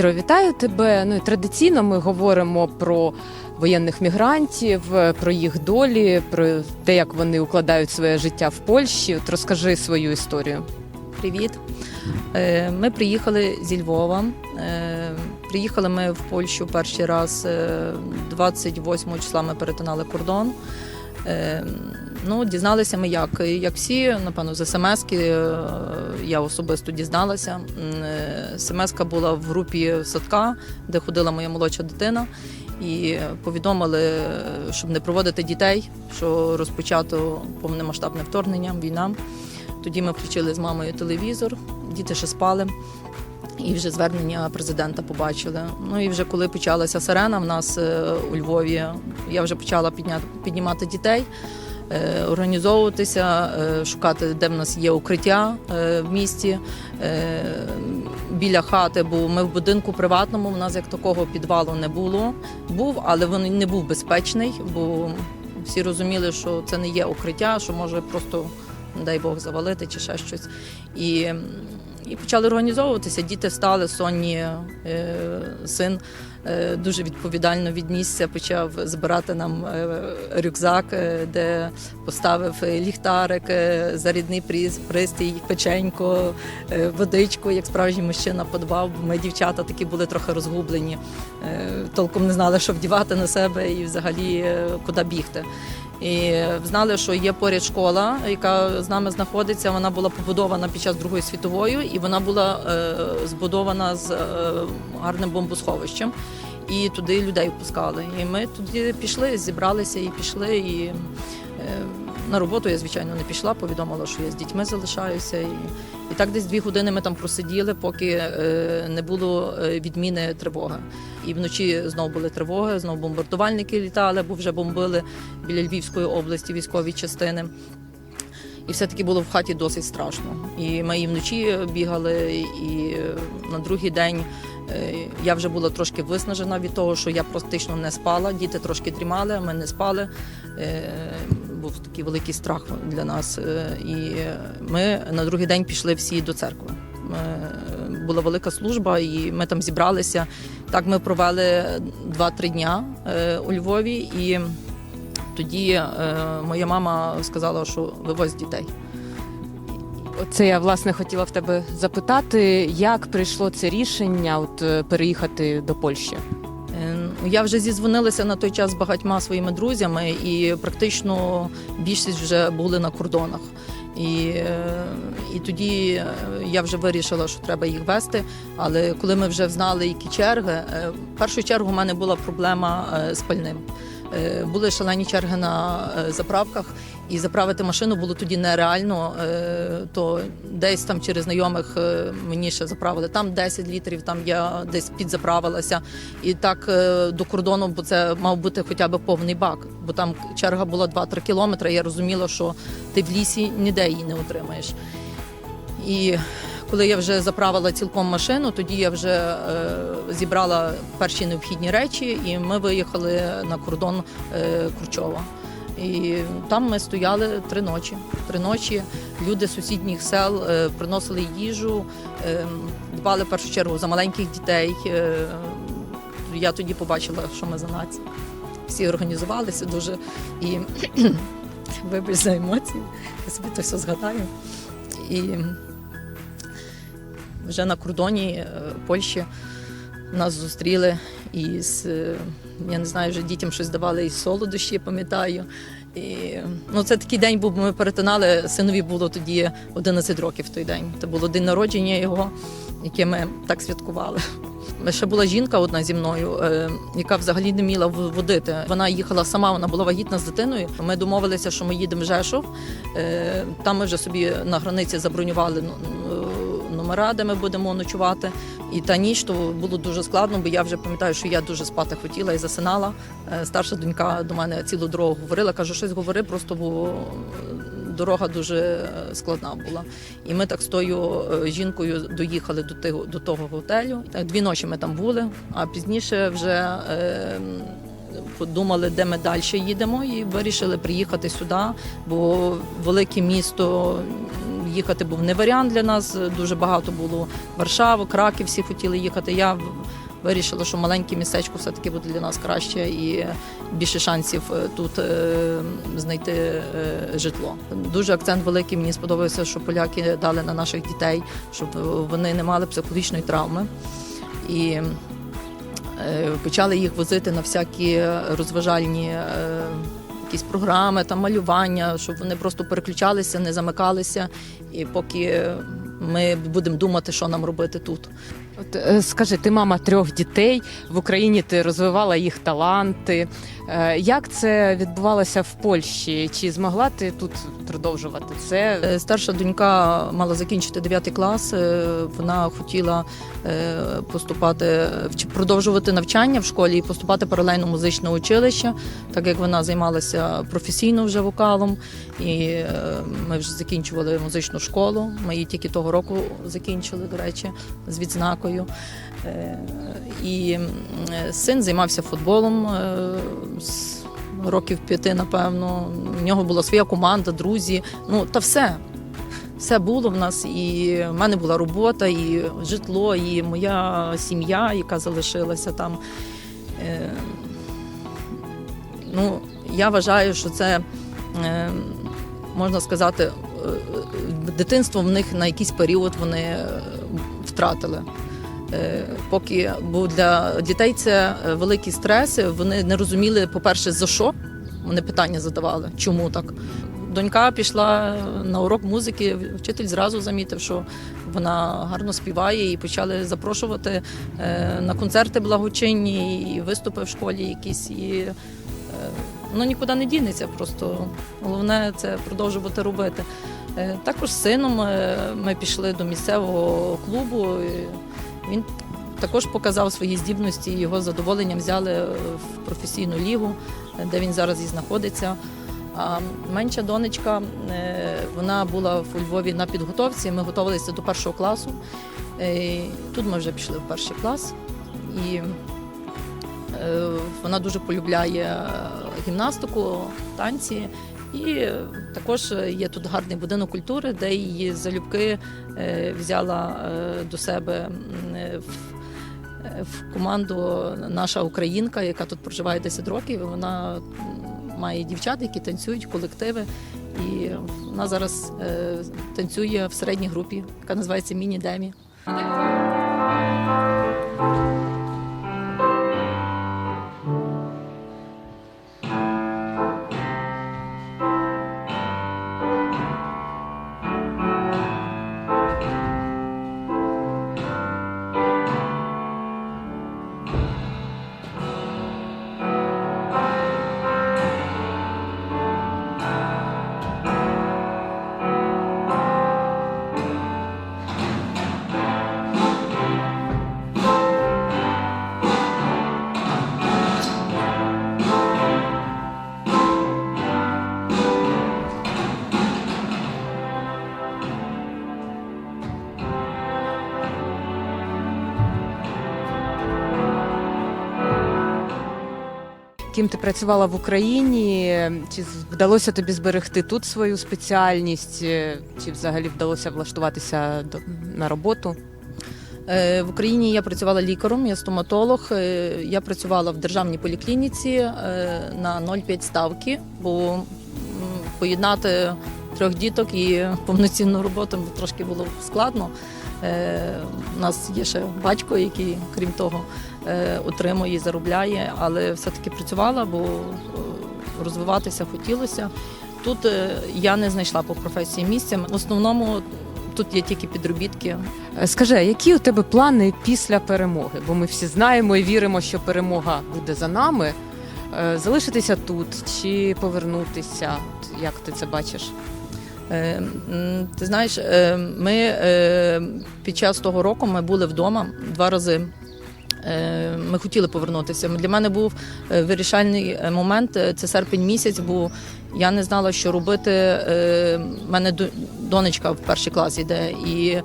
Іро, вітаю тебе. Ну і традиційно ми говоримо про воєнних мігрантів, е, про їх долі, про те, як вони укладають своє життя в Польщі. От розкажи свою історію. Привіт. Е, Ми приїхали зі Львова. Е, Приїхали ми в Польщу перший раз е, 28 числа ми перетинали кордон. Е, Ну, дізналися ми як. Як всі, напевно, з смс я особисто дізналася. Е, смс була в групі садка, де ходила моя молодша дитина. І повідомили, е, щоб не проводити дітей, що розпочато повномасштабне вторгнення, війна. Тоді ми включили з мамою телевізор, діти ще спали. І вже звернення президента побачили. Ну і вже коли почалася сирена в нас е, у Львові, я вже почала підняти, піднімати дітей, е, організовуватися, е, шукати, де в нас є укриття е, в місті е, біля хати. Бо ми в будинку приватному, у нас як такого підвалу не було. Був, але він не був безпечний, бо всі розуміли, що це не є укриття, що може просто дай Бог завалити чи ще щось. І, і почали організовуватися. Діти встали, сонні, е, син е, дуже відповідально віднісся, почав збирати нам е, рюкзак, е, де поставив е, ліхтарик, е, зарядний приз- пристрій, печенько, е, водичку, як справжній мужчина подбав. Ми дівчата такі були трохи розгублені, е, толком не знали, що вдівати на себе і взагалі е, куди бігти. І знали, що є поряд школа, яка з нами знаходиться. Вона була побудована під час Другої світової, і вона була е, збудована з е, гарним бомбосховищем. І туди людей пускали. І ми туди пішли, зібралися і пішли. І е, на роботу я, звичайно, не пішла, повідомила, що я з дітьми залишаюся. І, і так десь дві години ми там просиділи, поки е, не було е, відміни тривоги. І вночі знову були тривоги, знову бомбардувальники літали, бо вже бомбили біля Львівської області військові частини. І все-таки було в хаті досить страшно. І ми і вночі бігали, і на другий день е, я вже була трошки виснажена від того, що я практично не спала. Діти трошки дрімали, ми не спали. Е, Був такий великий страх для нас. Е, І ми на другий день пішли всі до церкви. Е, Була велика служба, і ми там зібралися. Так ми провели 2-3 дня е, у Львові, і тоді е, моя мама сказала, що вивозь дітей. Оце я власне хотіла в тебе запитати, як прийшло це рішення от, е, переїхати до Польщі. Е, Я вже зізвонилася на той час з багатьма своїми друзями, і практично більшість вже були на кордонах. І, е, і тоді е, я вже вирішила, що треба їх вести. Але коли ми вже знали, які черги, в першу чергу в мене була проблема з пальним. Е, Були шалені черги на е, заправках, і заправити машину було тоді нереально. е, То десь там через знайомих мені ще заправили там 10 літрів, там я десь підзаправилася. І так до кордону, бо це мав бути хоча б повний бак, бо там черга була 2-3 кілометри. Я розуміла, що ти в лісі ніде її не отримаєш. І коли я вже заправила цілком машину, тоді я вже е, зібрала перші необхідні речі, і ми виїхали на кордон е, Курчова. І там ми стояли три ночі. Три ночі люди сусідніх сел е, приносили їжу, е, дбали в першу чергу за маленьких дітей. Е, я тоді побачила, що ми за нація. Всі організувалися дуже і вибач за емоції, я собі то все згадаю. І вже на кордоні е, Польщі нас зустріли із, е, я не знаю, вже дітям щось давали із солодощі, пам'ятаю. І, ну, це такий день був, ми перетинали, синові було тоді 11 років той день. Це було день народження його, яке ми так святкували. Ще була жінка одна зі мною, е, яка взагалі не вміла водити. Вона їхала сама, вона була вагітна з дитиною. Ми домовилися, що ми їдемо в Жешов. Там ми вже собі на границі забронювали ну, номера, де ми будемо ночувати. І та ніч то було дуже складно, бо я вже пам'ятаю, що я дуже спати хотіла і засинала. Е, Старша донька до мене цілу дорогу говорила, каже, щось говори, просто бо дорога дуже е, складна була. І ми так з тою е, жінкою доїхали до того, до того готелю. Дві ночі ми там були, а пізніше вже подумали, де ми далі їдемо, і вирішили приїхати сюди, бо велике місто. Їхати був не варіант для нас. Дуже багато було Варшава, Краків, всі хотіли їхати. Я вирішила, що маленьке містечко все-таки буде для нас краще і більше шансів е, тут е, знайти е, житло. Дуже акцент великий. Мені сподобався, що поляки дали на наших дітей, щоб вони не мали психологічної травми. І почали їх возити на всякі розважальні якісь програми, там малювання, щоб вони просто переключалися, не замикалися. І поки ми будемо думати, що нам робити тут. От е, скажи, ти мама трьох дітей в Україні. Ти розвивала їх таланти. Е, Як це відбувалося в Польщі? Чи змогла ти тут продовжувати це? Е, Старша донька мала закінчити 9 клас. е, Вона хотіла поступати продовжувати навчання в школі і поступати паралельно музичне училище, так як вона займалася професійно вже вокалом. І ми вже закінчували музичну школу. Ми її тільки того року закінчили, до речі, з відзнакою. І син займався футболом з років п'яти, напевно. У нього була своя команда, друзі. Ну та все. Все було в нас, і в мене була робота, і житло, і моя сім'я, яка залишилася там. Е, Ну, я вважаю, що це е, можна сказати, е, дитинство в них на якийсь період вони втратили. Е, Поки бо для дітей це е, великі стреси. Вони не розуміли, по-перше, за що вони питання задавали, чому так. Донька пішла на урок музики. Вчитель зразу замітив, що вона гарно співає, і почали запрошувати е, на концерти благочинні, і виступи в школі якісь. І, ну нікуди не дінеться. Просто головне це продовжувати робити. Також з сином ми пішли до місцевого клубу. Він також показав свої здібності. Його з задоволенням взяли е, в професійну лігу, е, де він зараз і знаходиться. А менша донечка, е, вона була у Львові на підготовці. Ми готувалися до першого класу. Тут ми вже пішли в перший клас. І вона дуже полюбляє гімнастику, танці. І е, також є тут гарний будинок культури, де її залюбки е, взяла е, до себе е, в, е, команду наша українка, яка тут проживає 10 років. Вона має дівчат, які танцюють, колективи. І вона зараз е, танцює в середній групі, яка називається Міні-Демі. Ким ти працювала в Україні? Чи вдалося тобі зберегти тут свою спеціальність? Е, Чи взагалі вдалося влаштуватися на роботу? Е, В Україні я працювала лікарем, я стоматолог. Е, Я працювала в державній поліклініці на 0,5 ставки, бо поєднати трьох діток і повноцінну роботу трошки було складно. У нас є ще батько, який, крім того, е, утримує і заробляє, але все-таки працювала, бо е, розвиватися хотілося. Тут е, я не знайшла по професії місця. В основному тут є тільки підробітки. Скажи, а які у тебе плани після перемоги? Бо ми всі знаємо і віримо, що перемога буде за нами. Залишитися тут чи повернутися? Як ти це бачиш? Ти знаєш, ми під час того року ми були вдома два рази. Е, Ми хотіли повернутися. Для мене був е, вирішальний е, момент. Це серпень місяць, бо я не знала, що робити. У мене донечка в перший клас йде, і,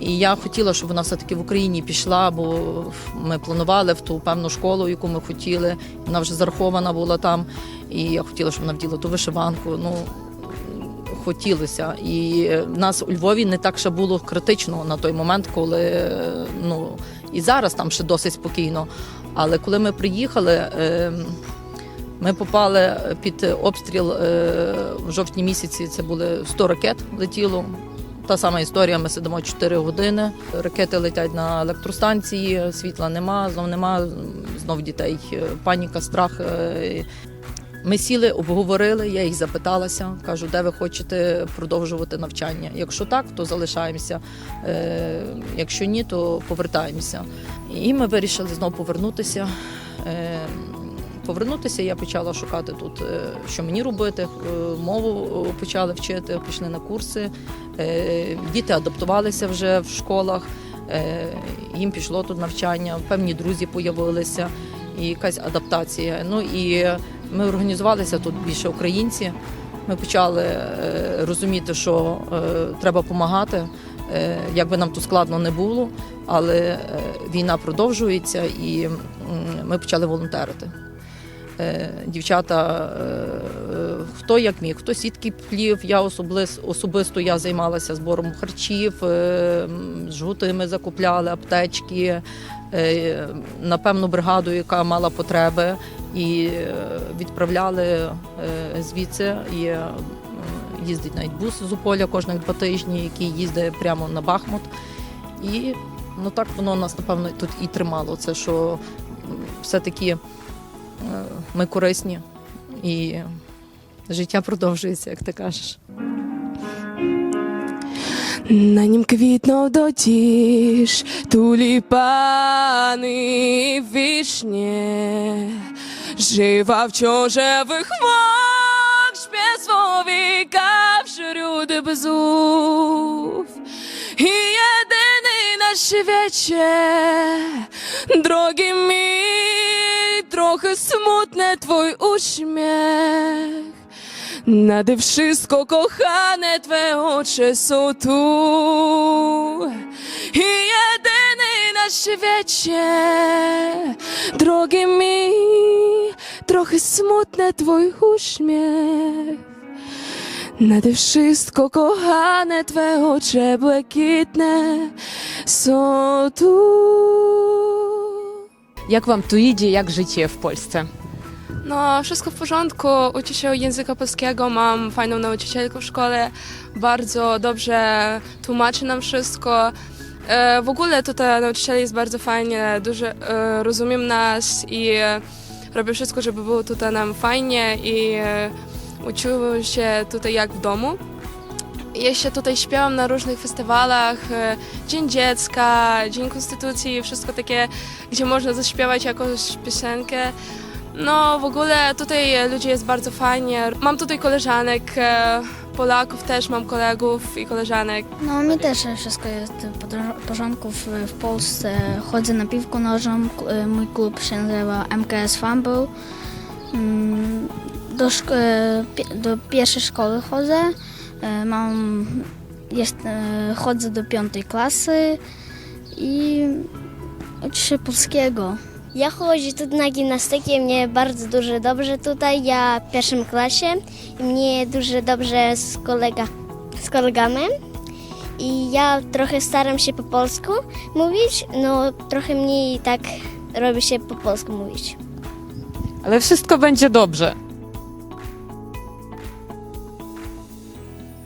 і я хотіла, щоб вона все-таки в Україні пішла, бо ми планували в ту певну школу, яку ми хотіли. Вона вже зарахована була там. І я хотіла, щоб вона вділа ту вишиванку. Ну, хотілося. І в нас у Львові не так ще було критично на той момент, коли ну і зараз там ще досить спокійно. Але коли ми приїхали, е, ми попали під обстріл е, в жовтні місяці. Це були 100 ракет летіло. Та сама історія. Ми сидимо 4 години. Ракети летять на електростанції, світла нема, знов нема, знов дітей. е, Паніка, страх. Ми сіли, обговорили, я їх запиталася, кажу, де ви хочете продовжувати навчання. Якщо так, то залишаємося. Е, якщо ні, то повертаємося. І ми вирішили знову повернутися. Е, повернутися я почала шукати тут, е, що мені робити. Мову почали вчити, пішли на курси. Діти адаптувалися вже в школах, їм пішло тут навчання, певні друзі появилися і якась адаптація. Ну і ми організувалися тут більше українці. Ми почали е, розуміти, що е, треба допомагати, е, як би нам тут складно не було, але війна продовжується і ми почали волонтерити. Дівчата, хто як міг, хто сітки плів, я особисто, особисто я займалася збором харчів, жгути ми закупляли, аптечки, е, на бригаду, яка мала потреби, і е, відправляли е, звідси. І е, їздить навіть бус з Уполя кожних два тижні, який їздить прямо на Бахмут. І ну так воно нас, напевно, тут і тримало. Це що все-таки ми корисні і життя продовжується, як ти кажеш. На нім квітнув дотіж туліпани вишні, жива в чужевих мок, без в шрюди безув. І єдиний наш вечір, дорогі мій, трохи смутне твой усміх. Kochane Twe oczy są tu I jedyny na świecie Drogi mi, trochę smutne Twój uśmiech Nade wszystko kochane Twe oczy błękitne są tu Як вам Туїді, як życie w Polsce? No, wszystko w porządku. Uczę się języka polskiego, mam fajną nauczycielkę w szkole, bardzo dobrze tłumaczy nam wszystko. E, W ogóle tutaj nauczyciel jest bardzo fajnie, dużo e, rozumiem nas i robię wszystko, żeby było tutaj nam fajnie i e, się tutaj jak w domu. Jeszcze tutaj śpiewam na różnych festiwalach, e, Dzień Dziecka, Dzień Konstytucji, wszystko takie, gdzie można zaśpiewać jakąś piosenkę. No w ogóle tutaj ludzie jest bardzo fajnie. Mam tutaj koleżanek, e, Polaków też mam kolegów i koleżanek. No mi też wszystko jest w porządku w, Polsce. Chodzę na piwko e, mój klub się nazywa MKS Fumble. Mm, Do, e, do pierwszej szkoły chodzę. E, Mam, jest, e, chodzę do piątej klasy i uczę się polskiego. Ja chodzę tu na gimnastykę, mnie bardzo dużo dobrze tutaj. Ja w pierwszym klasie mnie dużo dobrze z, kolega, z kolegami. I ja trochę staram się po polsku mówić, no trochę mniej tak robi się po polsku mówić. Ale wszystko będzie dobrze.